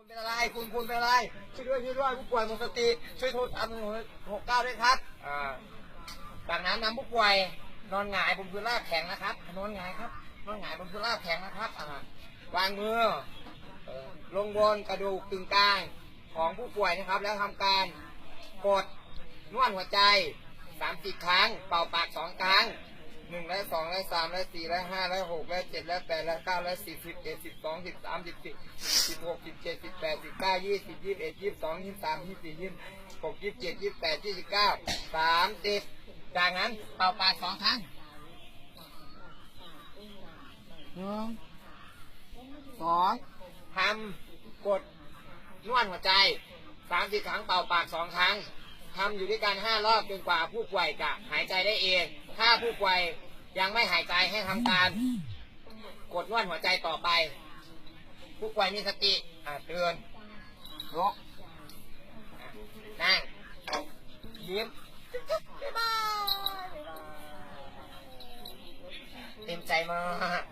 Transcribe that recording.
คุณเป็นอะไร คุณคุณเป็นอะไร ช่วยด้วยช่วยด้วยผู้ป่วยหมดสติ ช่วยโทรตามหนึ่งหกเก้าด้วยครับ อ่าจากนั้นนำผู้ป่วยนอนหงายบนพื้นราบแข็งนะครับ นอนหงายครับ นอนหงายบนพื้นราบแข็งนะครับอ่าวางมือเอ่อลงบนกระดูกกึ่งกลางของผู้ป่วยนะครับ แล้วทำการกดนวดหัวใจสามสิบครั้ง เป่าปากสองครั้งหนึ่งและส องและสามและสี่และห้าและหกและเจ็ดและแปดและเก้าและสิบสิบเอ็ดสิบสองสิบสามสิบสี่สิบหกสิบเจ็ดสิบแปดสิบเก้ายี่สิบยี่สิบเอ็ดยี่สิบสองยี่สิบสามยี่สิบสี่ยี่สิบหกยี่สิบเจ็ดยี่สิบแปดยี่สิบเก้าสามสิบจากนั้นเป่าปากสองครั้งหนึ่งสองทำกดนวดหัวใจสามสิบครั้งเป่าปากสองครั้งทำอยู่ด้วยกันห้ารอบจนกว่าผู้ป่วยจะหายใจได้เอง ถ้าผู้ป่วย ยังไม่หายใจให้ทำการ กดนวดหัวใจต่อไป ผู้ป่วยมีสติอ่าเตือนลุกอะนั่งยิ้มจุ๊บๆบ๊ายบายเต็มใจมาก